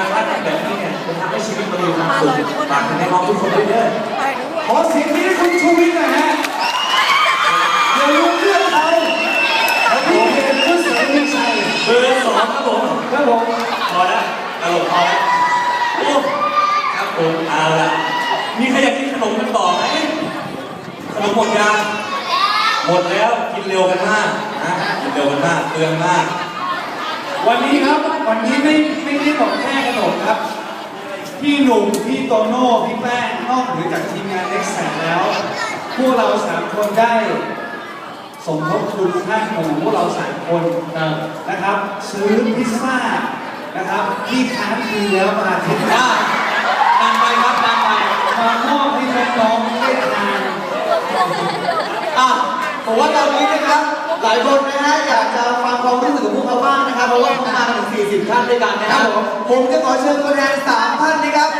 การวาดแบบนี้เนี่ยจะทำให้ชีวิตมันมีความสุขฝากถึงน้องทุกคนด้วยเด้อขอเสียงนี้ให้คุณชูวิทย์หน่อยฮะอย่าลืมเลือกเขาแล้วพี่เห็นผู้เสียงมีชัยเบอร์สองครับผมครับผมพอแล้วตลกพอแล้วโอ้ครับผมเอาละมีใครอยากกินขนมกันต่อไหมขนมหมดยังหมดแล้วกินเร็วกันมากนะกินเร็วกันมากเปลืองมาก วันนี้ครับวันนี้ไม่ ครับ พี่หนุ่ม พี่โตโน่ พี่แป้งนอกเหนือจากทีมงานเอ็กแซแล้ว พวกเราสามคนได้สมทบทุนค่าขนมของพวกเราสามคนนะครับ ซื้อพิซซ่านะครับที่ค้างคืนแล้วมาอาทิตย์หน้านานไปครับนานไปมามอบให้น้องๆได้ทานอะผมว่าตอนนี้นะครับ หลายคนนะฮะอยากจะฟังความรู้สึกของพวกเขาบ้างนะครับเพราะว่าเขามากันถึง 40 ท่านด้วยกันนะครับผม ผมจะขอเชิญตัวแทน3ท่านนะครับ